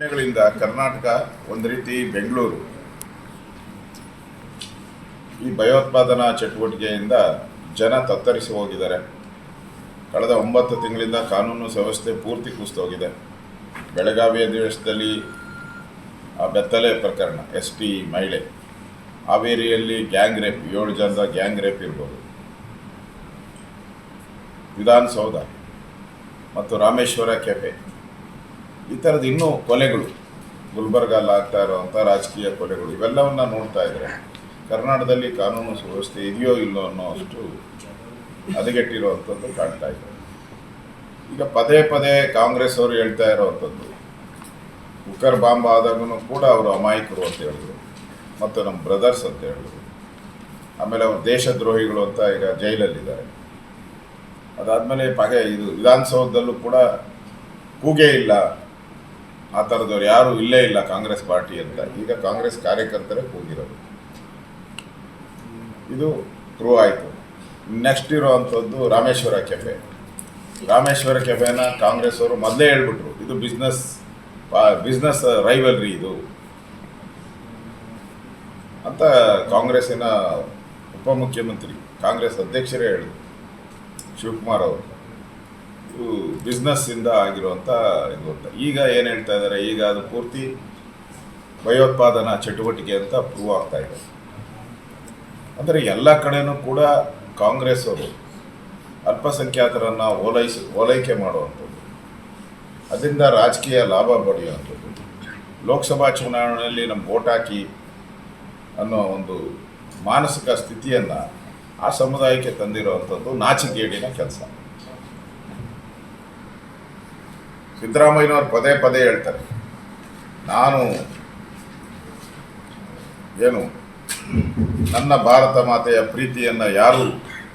ಘಟನೆಗಳಿಂದ ಕರ್ನಾಟಕ ಒಂದು ರೀತಿ ಬೆಂಗಳೂರು. ಈ ಭಯೋತ್ಪಾದನಾ ಚಟುವಟಿಕೆಯಿಂದ ಜನ ತತ್ತರಿಸಿ ಹೋಗಿದ್ದಾರೆ. ಕಳೆದ ಒಂಬತ್ತು ತಿಂಗಳಿಂದ ಕಾನೂನು ವ್ಯವಸ್ಥೆ ಪೂರ್ತಿ ಕುಸಿದೋಗಿದೆ. ಬೆಳಗಾವಿ ಅಧಿವೇಶನದಲ್ಲಿ ಆ ಬೆತ್ತಲೆ ಪ್ರಕರಣ ಎಸ್ ಟಿ ಮಹಿಳೆ. ಹಾವೇರಿಯಲ್ಲಿ ಗ್ಯಾಂಗ್ ರೇಪ್, ಏಳು ಜನದ ಗ್ಯಾಂಗ್ ರೇಪ್ ಇರ್ಬೋದು. ವಿಧಾನಸೌಧ ಮತ್ತು ರಾಮೇಶ್ವರ ಕೆಫೆ. ಈ ಥರದ ಇನ್ನೂ ಕೊಲೆಗಳು. ಗುಲ್ಬರ್ಗಲ್ಲಿ ಆಗ್ತಾ ಇರುವಂಥ ರಾಜಕೀಯ ಕೊಲೆಗಳು, ಇವೆಲ್ಲವನ್ನ ನೋಡ್ತಾ ಇದ್ರೆ ಕರ್ನಾಟಕದಲ್ಲಿ ಕಾನೂನು ಸುವ್ಯವಸ್ಥೆ ಇದೆಯೋ ಇಲ್ಲೋ ಅನ್ನೋ ಅಷ್ಟು ಹದಗೆಟ್ಟಿರುವಂಥದ್ದು ಕಾಣ್ತಾ ಇದೆ. ಈಗ ಪದೇ ಪದೇ ಕಾಂಗ್ರೆಸ್ ಅವರು ಹೇಳ್ತಾ ಇರೋವಂಥದ್ದು, ಉಕ್ಕರ್ ಬಾಂಬ್ ಆದಾಗೂ ಕೂಡ ಅವರು ಅಮಾಯಕರು ಅಂತ ಹೇಳಿದ್ರು, ಮತ್ತು ನಮ್ಮ ಬ್ರದರ್ಸ್ ಅಂತ ಹೇಳಿದ್ರು. ಆಮೇಲೆ ಅವರು ದೇಶದ್ರೋಹಿಗಳು ಅಂತ ಈಗ ಜೈಲಲ್ಲಿದ್ದಾರೆ. ಅದಾದಮೇಲೆ ಪಗೆ ಇದು ವಿಧಾನಸೌಧದಲ್ಲೂ ಕೂಡ ಕೂಗೇ ಇಲ್ಲ. ಆ ಥರದವ್ರು ಯಾರು ಇಲ್ಲೇ ಇಲ್ಲ ಕಾಂಗ್ರೆಸ್ ಪಾರ್ಟಿ ಅಂತ. ಈಗ ಕಾಂಗ್ರೆಸ್ ಕಾರ್ಯಕರ್ತರೇ ಹೋಗಿರೋದು ಇದು ಪ್ರೂವ್ ಆಯಿತು. ನೆಕ್ಸ್ಟ್ ಇರೋವಂಥದ್ದು ರಾಮೇಶ್ವರ ಕೆಫೆ. ರಾಮೇಶ್ವರ ಕೆಫೆನ ಕಾಂಗ್ರೆಸ್ ಅವರು ಮೊದಲೇ ಹೇಳ್ಬಿಟ್ರು. ಇದು ಬಿಸ್ನೆಸ್ ಬಿಸ್ನೆಸ್ ರೈವಲ್ರಿ ಇದು. ಅಂತ ಕಾಂಗ್ರೆಸ್ಸಿನ ಉಪಮುಖ್ಯಮಂತ್ರಿ ಕಾಂಗ್ರೆಸ್ ಅಧ್ಯಕ್ಷರೇ ಹೇಳಿದ್ರು. ಶಿವಕುಮಾರ್ ಅವರು. ಬಿಸ್ನೆಸ್ಸಿಂದ ಆಗಿರುವಂಥ ಇದು ಈಗ ಏನು ಹೇಳ್ತಾ ಇದ್ದಾರೆ? ಈಗ ಅದು ಪೂರ್ತಿ ಭಯೋತ್ಪಾದನಾ ಚಟುವಟಿಕೆ ಅಂತ ಪ್ರೂವ್ ಆಗ್ತಾ ಇದೆ. ಅಂದರೆ ಎಲ್ಲ ಕಡೆನೂ ಕೂಡ ಕಾಂಗ್ರೆಸ್ ಅವರು ಅಲ್ಪಸಂಖ್ಯಾತರನ್ನು ಓಲೈಸಿ, ಓಲೈಕೆ ಮಾಡುವಂಥದ್ದು, ಅದರಿಂದ ರಾಜಕೀಯ ಲಾಭ ಪಡೆಯುವಂಥದ್ದು, ಲೋಕಸಭಾ ಚುನಾವಣೆಯಲ್ಲಿ ನಮ್ಮ ವೋಟ್ ಹಾಕಿ ಅನ್ನೋ ಒಂದು ಮಾನಸಿಕ ಸ್ಥಿತಿಯನ್ನು ಆ ಸಮುದಾಯಕ್ಕೆ ತಂದಿರುವಂಥದ್ದು ನಾಚಿಕೇಡಿನ ಕೆಲಸ. ಸಿದ್ದರಾಮಯ್ಯನವ್ರು ಪದೇ ಪದೇ ಹೇಳ್ತಾರೆ. ನಾನು ಏನು, ನನ್ನ ಭಾರತ ಮಾತೆಯ ಪ್ರೀತಿಯನ್ನು ಯಾರು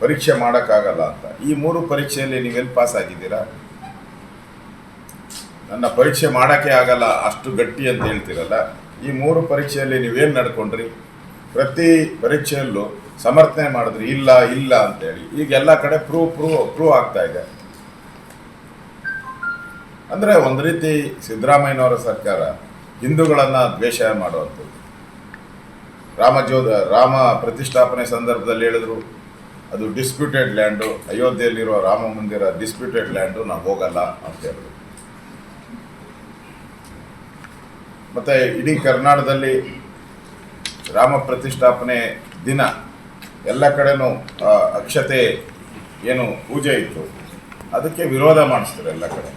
ಪರೀಕ್ಷೆ ಮಾಡೋಕ್ಕಾಗಲ್ಲ ಅಂತ. ಈ ಮೂರು ಪರೀಕ್ಷೆಯಲ್ಲಿ ನೀವೆಲ್ಲಿ ಪಾಸ್ ಆಗಿದ್ದೀರಾ? ನನ್ನ ಪರೀಕ್ಷೆ ಮಾಡೋಕ್ಕೆ ಆಗಲ್ಲ, ಅಷ್ಟು ಗಟ್ಟಿ ಅಂತ ಹೇಳ್ತೀರಲ್ಲ? ಈ ಮೂರು ಪರೀಕ್ಷೆಯಲ್ಲಿ ನೀವೇನು ನಡ್ಕೊಂಡ್ರಿ? ಪ್ರತಿ ಪರೀಕ್ಷೆಯಲ್ಲೂ ಸಮರ್ಥನೆ ಮಾಡಿದ್ರಿ ಇಲ್ಲ ಇಲ್ಲ ಅಂತೇಳಿ ಈಗ ಎಲ್ಲ ಕಡೆ ಪ್ರೂವ್ ಪ್ರೂವ್ ಪ್ರೂವ್ ಆಗ್ತಾ ಇದೆ. ಅಂದರೆ ಒಂದು ರೀತಿ ಸಿದ್ದರಾಮಯ್ಯನವರ ಸರ್ಕಾರ ಹಿಂದೂಗಳನ್ನು ದ್ವೇಷ ಮಾಡುವಂಥದ್ದು. ರಾಮಜೋಧ ರಾಮ ಪ್ರತಿಷ್ಠಾಪನೆ ಸಂದರ್ಭದಲ್ಲಿ ಹೇಳಿದ್ರು, ಅದು ಡಿಸ್ಪ್ಯೂಟೆಡ್ ಲ್ಯಾಂಡು ಅಯೋಧ್ಯೆಯಲ್ಲಿರೋ ರಾಮ ಮಂದಿರ ಡಿಸ್ಪ್ಯೂಟೆಡ್ ಲ್ಯಾಂಡು ನಾವು ಹೋಗಲ್ಲ ಅಂತ ಹೇಳಿದ್ರು. ಮತ್ತು ಇಡೀ ಕರ್ನಾಟಕದಲ್ಲಿ ರಾಮ ಪ್ರತಿಷ್ಠಾಪನೆ ದಿನ ಎಲ್ಲ ಕಡೆನೂ ಅಕ್ಷತೆ ಏನು ಪೂಜೆ ಇತ್ತು. ಅದಕ್ಕೆ ವಿರೋಧ ಮಾಡಿಸ್ತಾರೆ ಎಲ್ಲ ಕಡೆ.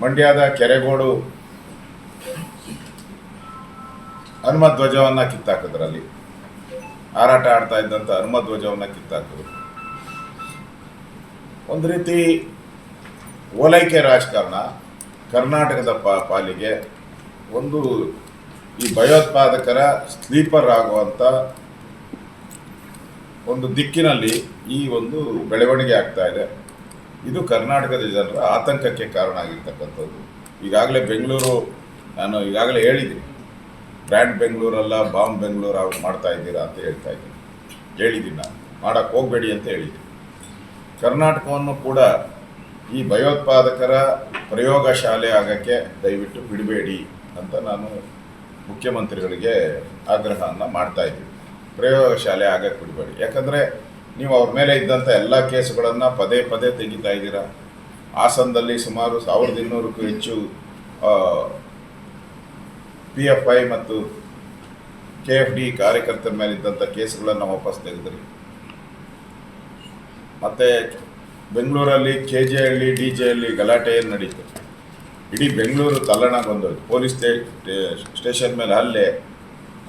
ಮಂಡ್ಯದ ಕೆರೆಗೋಡು ಹನುಮ ಧ್ವಜವನ್ನು ಕಿತ್ತಾಕಿದ್ರಲ್ಲಿ. ಹಾರಾಟ ಆಡ್ತಾ ಇದ್ದಂಥ ಹನುಮ ಧ್ವಜವನ್ನು ಕಿತ್ತಾಕಿದ್ರು. ಒಂದು ರೀತಿ ಓಲೈಕೆ ರಾಜಕಾರಣ ಕರ್ನಾಟಕದ ಪಾಲಿಗೆ ಒಂದು ಈ ಭಯೋತ್ಪಾದಕರ ಸ್ಲೀಪರ್ ಆಗುವಂಥ ಒಂದು ದಿಕ್ಕಿನಲ್ಲಿ ಈ ಒಂದು ಬೆಳವಣಿಗೆ ಆಗ್ತಾ ಇದೆ. ಇದು ಕರ್ನಾಟಕದ ಜನರ ಆತಂಕಕ್ಕೆ ಕಾರಣ ಆಗಿರ್ತಕ್ಕಂಥದ್ದು. ಈಗಾಗಲೇ ಬೆಂಗಳೂರು, ನಾನು ಈಗಾಗಲೇ ಹೇಳಿದ್ದೀನಿ ಬ್ರ್ಯಾಂಡ್ ಬೆಂಗಳೂರಲ್ಲ, ಬಾಂಬ್ ಬೆಂಗಳೂರು ಅವ್ರು ಮಾಡ್ತಾ ಇದ್ದೀರಾ ಅಂತ ಹೇಳ್ತಾ ಇದ್ದೀನಿ. ಹೇಳಿದ್ದೀನಿ ನಾನು. ಮಾಡೋಕ್ಕೆ ಹೋಗಬೇಡಿ ಅಂತ ಹೇಳಿದ್ದೀನಿ. ಕರ್ನಾಟಕವನ್ನು ಕೂಡ ಈ ಭಯೋತ್ಪಾದಕರ ಪ್ರಯೋಗಶಾಲೆ ಆಗಕ್ಕೆ ದಯವಿಟ್ಟು ಬಿಡಬೇಡಿ ಅಂತ ನಾನು ಮುಖ್ಯಮಂತ್ರಿಗಳಿಗೆ ಆಗ್ರಹವನ್ನು ಮಾಡ್ತಾ ಇದ್ದೀನಿ. ಪ್ರಯೋಗಶಾಲೆ ಆಗಕ್ಕೆ ಬಿಡಬೇಡಿ. ಯಾಕಂದರೆ ನೀವು ಅವ್ರ ಮೇಲೆ ಇದ್ದಂಥ ಎಲ್ಲ ಕೇಸುಗಳನ್ನು ಪದೇ ಪದೇ ತೆಗಿತಾ ಇದ್ದೀರಾ? ಹಾಸನದಲ್ಲಿ ಸುಮಾರು ಸಾವಿರದ ಇನ್ನೂರಕ್ಕೂ ಹೆಚ್ಚು ಪಿ ಎಫ್ ಐ ಮತ್ತು ಕೆ ಎಫ್ ಡಿ ಕಾರ್ಯಕರ್ತರ ಮೇಲೆ ಇದ್ದಂಥ ಕೇಸುಗಳನ್ನು ವಾಪಸ್ ತೆಗೆದ್ರಿ. ಮತ್ತು ಬೆಂಗಳೂರಲ್ಲಿ K J Halli D J Halli ಗಲಾಟೆ ನಡೀತು. ಇಡೀ ಬೆಂಗಳೂರು ತಲ್ಲಣಗೊಂಡೋಯ್ತು ಪೊಲೀಸ್ ಸ್ಟೇಷನ್ ಮೇಲೆ ಅಲ್ಲೇ,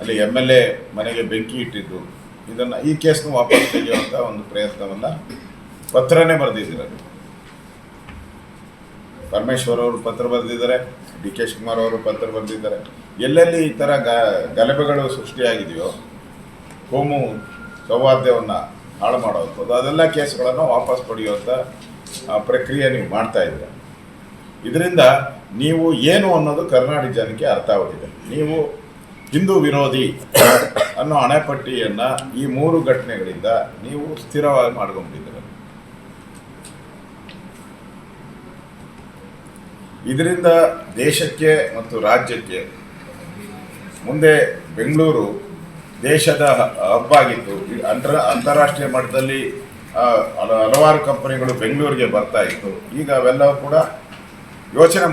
ಅಲ್ಲಿ ಎಂ ಎಲ್ ಎ ಮನೆಗೆ ಬೆಂಕಿ ಇಟ್ಟಿದ್ದು. ಇದನ್ನು ಈ ಕೇಸ್ನ ವಾಪಸ್ ತೆಗೆಯುವಂಥ ಒಂದು ಪ್ರಯತ್ನವನ್ನು ಪತ್ರನೇ ಬರೆದಿದ್ದೀರ. ಪರಮೇಶ್ವರ್ ಅವರು ಪತ್ರ ಬರೆದಿದ್ದಾರೆ ಡಿ ಕೆ ಶಿವಕುಮಾರ್ ಅವರು ಪತ್ರ ಬರೆದಿದ್ದಾರೆ. ಎಲ್ಲೆಲ್ಲಿ ಈ ಥರ ಗ, ಗಲಭೆಗಳು ಸೃಷ್ಟಿಯಾಗಿದೆಯೋ, ಕೋಮು ಸೌಹಾರ್ದವನ್ನು ಹಾಳು ಮಾಡುವಂಥದ್ದು, ಅದೆಲ್ಲ ಕೇಸ್ಗಳನ್ನು ವಾಪಸ್ ಪಡೆಯುವಂಥ ಪ್ರಕ್ರಿಯೆ ನೀವು ಮಾಡ್ತಾ ಇದ್ದೀರ? ಇದರಿಂದ ನೀವು ಏನು ಅನ್ನೋದು ಕರ್ನಾಟಕ ಜನಕ್ಕೆ ಅರ್ಥವಾಗಿದೆ ನೀವು ಹಿಂದೂ ವಿರೋಧಿ ಅನ್ನೋ ಅಣೆಪಟ್ಟಿಯನ್ನ ಈ ಮೂರು ಘಟನೆಗಳಿಂದ ನೀವು ಸ್ಥಿರವಾಗಿ ಮಾಡ್ಕೊಂಡಿದ್ದೀರ ಇದರಿಂದ ದೇಶಕ್ಕೆ ಮತ್ತು ರಾಜ್ಯಕ್ಕೆ ಮುಂದೆ ಬೆಂಗಳೂರು ದೇಶದ ಹಬ್ ಆಗಿತ್ತು ಅಂತರ ಅಂತಾರಾಷ್ಟ್ರೀಯ ಮಟ್ಟದಲ್ಲಿ ಹಲವಾರು ಕಂಪನಿಗಳು ಬೆಂಗಳೂರಿಗೆ ಬರ್ತಾ ಇತ್ತು. ಈಗ ಅವೆಲ್ಲವೂ ಕೂಡ ಯೋಚನೆ